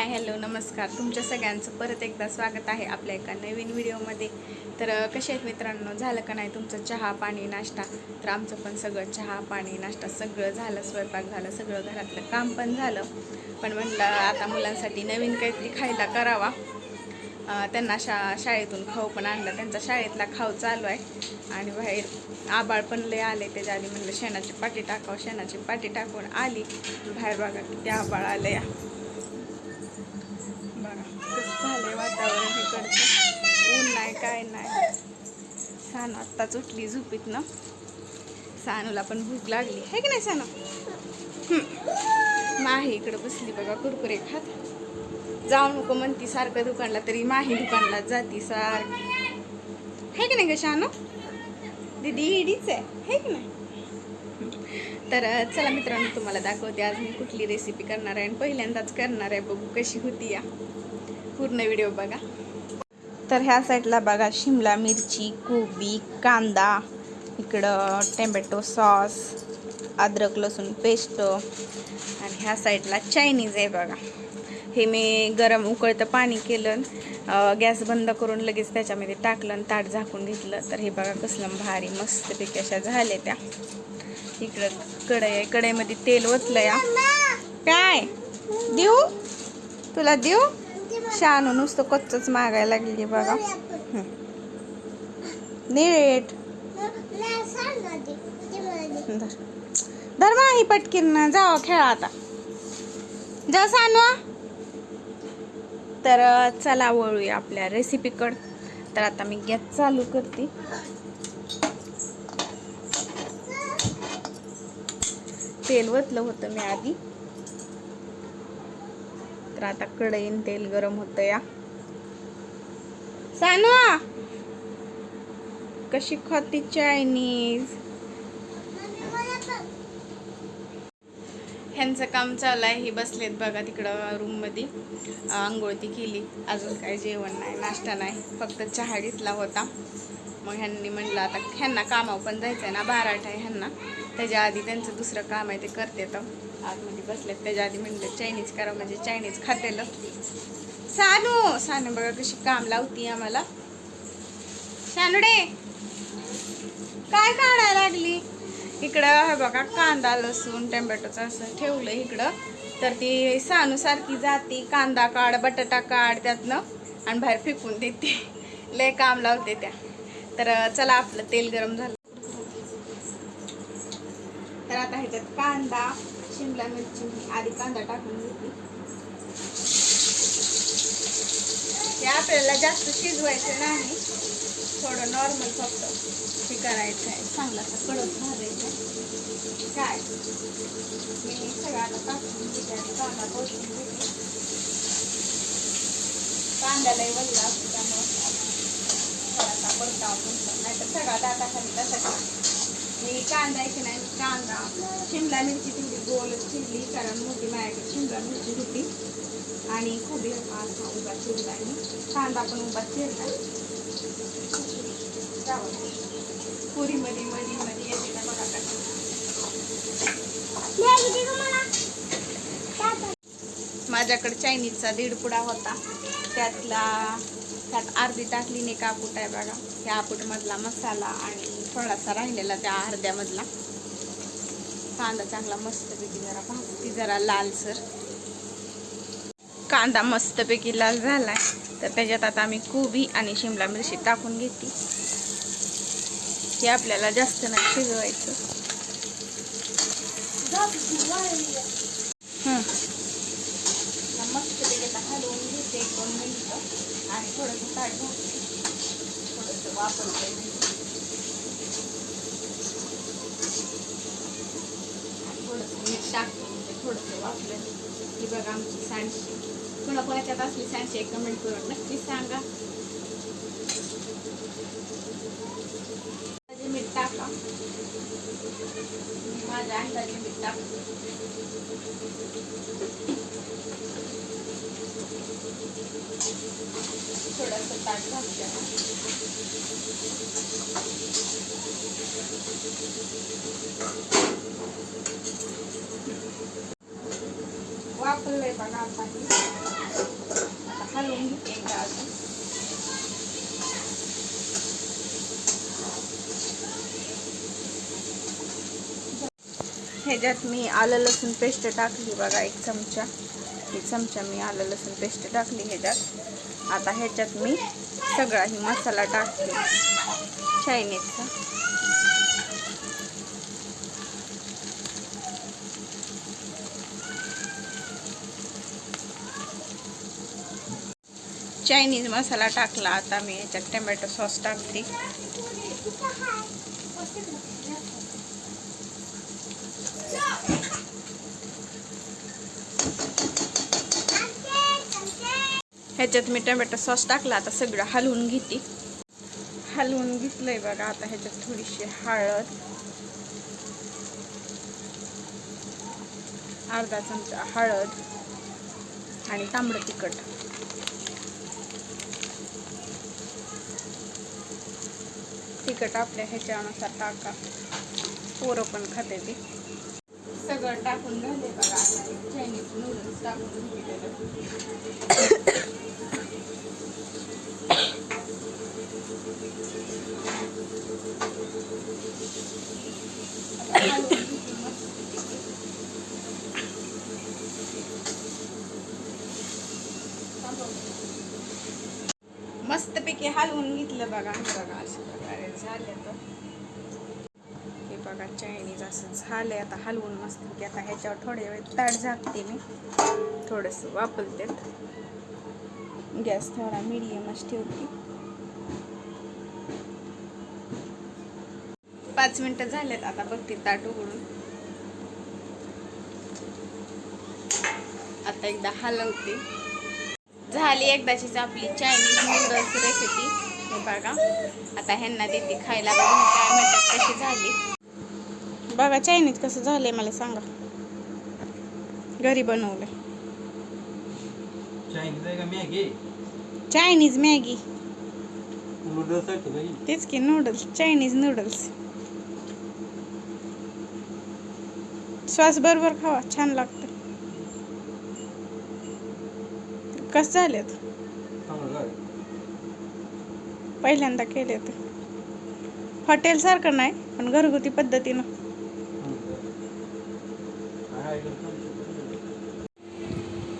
Hi hello नमस्कार. तुमच्या सगळ्यांचं परत एकदा स्वागत आहे आपल्या एका नवीन व्हिडिओमध्ये. तर कसे आहेत मित्रांनो? झालं का नाही तुमचं चहा पाणी नाश्ता? तर आमचं पण सगळं चहा पाणी नाश्ता सगळं झालं स्वयंपाक झालं सगळं घरातलं काम पण झालं. पण म्हणलं आता मुलांसाठी नवीन काहीतरी खायला करावा. त्यांना शा शाळेतून खाऊ पण आणला. त्यांचा शाळेतला खाऊ चालू आहे. आणि बाहेर आबाळ पण लय आले. त्याच्या आधी म्हणलं शेणाची पाटी टाकावं. शेणाची पाटी टाकून आली. बाहेर बघा किती आबाळ आलं या बघा कसं झालंय वातावरण इकडचं ऊन नाही काय नाही. सानू आत्ताच उठली झोपीत ना सानूला पण भूक लागली. आहे की नाही सानू? माही इकडं बसली बघा कुरकुरे खात. जाऊ नको म्हणती सारखं दुकानला तरी माही दुकानला जाती सारखी आहे की नाही ग शानू दीदी इडीच आहे. हे की नाही? तर चला मित्रांनो तुम्हाला दाखवते आज मी कुठली रेसिपी करणार आहे आणि पहिल्यांदाच करणार आहे. बघू कशी होती या. पूर्ण व्हिडिओ बघा. तर ह्या साईडला बघा शिमला मिरची कोबी कांदा इकडं टॅमॅटो सॉस अद्रक लसूण पेस्ट आणि ह्या साईडला चायनीज आहे बघा. हे मी गरम उकळतं पाणी केलं गॅस बंद करून लगेच त्याच्यामध्ये टाकलं आणि ताट झाकून घेतलं. तर हे बघा कसलं भारी मस्तपैकी अशा झाले त्या. इकडं कढई आहे कढईमध्ये तेल ओतलं या काय? देऊ? तुला देऊ? शानू नुसतं कच्चच मागायला लागली बघा. नीट. धर ही पटकीन ना. खेळा आता. जा सानवा. तर चला वळूया आपल्या रेसिपीकडं तर आता मी गॅस चालू करते. तेल वतलं होतं मी आधी. तर आता कढईन तेल गरम होतं या. सानू! कशी खाती चायनीज? ह्यांचं काम चालू आहे. ही बसलेत बघा तिकडं रूममध्ये आंघोळ ती केली. अजून काही जेवण नाही नाश्ता नाही. फक्त चहा घेतला होता. मग ह्यांनी म्हणलं आता ह्यांना कामावर पण जायचं आहे ना बाराट आहे ह्यांना. त्याच्या आधी त्यांचं दुसरं काम आहे ते करते तर. आतमध्ये बसलेत त्याच्या आधी म्हणलं चायनीज करा म्हणजे चायनीज खातेलं. सानू सानू बघा कशी काम लावती आम्हाला. शानुडे काय काढायला लागली? इकडं हे बघा कांदा लसूण टोमॅटोचं असं ठेवलं इकडं. तर ती सानूसारखी जाते जाती कांदा काढ बटाटा काढ त्यातनं आणि बाहेर फेकून देते. लय काम लावते त्या. तर चला आपलं तेल गरम झालं. तर आता ह्याच्यात कांदा शिमला मिरची मी आधी कांदा टाकून घेतली हे आपल्याला जास्त शिजवायचं नाही. थोडं नॉर्मल फक्त हे करायचं आहे. चांगला असा कडक भाजायचा काय? मी सगळ्याला टाकून घेते. कांदा पोचून घेते. कांद्यालाही वल्ला असतो त्यामुळं थोडासा परतावा म्हणतो नाहीतर सगळा दाटा खाली तसाच मी कांदा आहे की नाही? कांदा. शिमला मिरची गोल चिरली कारण मोठी माझ्याकडे शिमला मिरची होती. आणि खोबी हा असा उभा चिरला आणि कांदा पण उभा चिरला. पुरी मध्ये मध्ये मध्ये येते ना बघा कशी माझ्याकडे चायनीजचा दीड पुडा होता. त्यातला त्यात अर्धी टाकली नाही कापूट आहे बघा. त्या आपूटमधला मसाला आणि थोडासा राहिलेला त्या अर्ध्यामधला. कांदा चांगला मस्तपैकी जरा भाजती जरा लालसर कांदा मस्तपैकी लाल झाला तर त्याच्यात आता आम्ही कोबी आणि शिमला मिरची टाकून घेते. हे आपल्याला जास्त नाही शिजवायचं. मस्तपैकी आता हलवून घेते एक दोन आणि थोडंसं ताट थोडंसं वापरते आणि थोडंसं मीठ टाकते म्हणजे थोडंसं वापरेल ही बघा आमची सांडशी कोणा कोणाच्यात असली सांडशी एक कमेंट करून नक्की सांगा. अंदाजे मीठ टाका. माझ्या अंदाजे मीठ टाकते थोडंसं ताट घालते वापरलंय बघा आता हलवून घेते एकदा अजून ह्याच्यात मी आलं लसूण पेस्ट टाकली बघा एक चमचा. एक चमचा मी आलं लसूण पेस्ट टाकली ह्याच्यात. आता ह्याच्यात मी सगळा ही मसाला टाकते. चायनीजचा. चायनीज मसाला टाकला आता मी ह्याच्यात टमॅटो सॉस टाकते ह्याच्यात मी टमॅटो सॉस टाकला. आता सगळं हलवून घेते. हलवून घेतलंय बघा. आता ह्याच्यात थोडीशी हळद. अर्धा चमचा हळद. आणि तांबडं तिखट. तिखट आपल्या ह्याच्यानुसार टाका पोरं पण खाते ती सगळं टाकून झाले बघा चायनीज नूडल्स टाकून मस्तपैकी हलवून घेतलं बघा. बघा अशा प्रकारे झाले तर हे बघा चायनीज असं झालंय आता हलवून मस्तपैकी. आता ह्याच्यावर थोडे वेळ ताट झाकते मी. थोडंसं वापरते. गॅस थोडा मिडियमच ठेवते. पाच मिनिटं झालेत आता बघते ताट उघडून. आता एकदा हलवते. झाली एकदाचीच आपली चायनीज नूडल्स रेसिपी हे बघा. आता ह्यांना देते खायला. बघा काय म्हणतात कशी झाली. बघा चायनीज कसं झालंय मला सांगा. घरी बनवलंय. चायनीज मॅगी तेच की नूडल्स चायनीज नूडल्स श्वास बरोबर खावा. छान लागतं. कसं झालेत? पहिल्यांदा केले ते हॉटेलसारखं नाही पण घरगुती पद्धतीनं.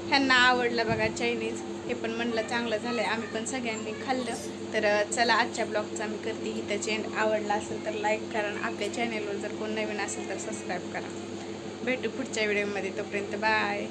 ह्यांना आवडलं बघा चायनीज हे पण म्हणलं चांगलं झालंय. आम्ही पण सगळ्यांनी खाल्लं. तर चला आजच्या ब्लॉगचा मी करते. इथं चेंड आवडला असेल तर लाईक करा. आणि आपल्या चॅनेलवर जर कोण नवीन असेल तर सबस्क्राईब करा. भेटू पुढच्या व्हिडिओमध्ये तोपर्यंत बाय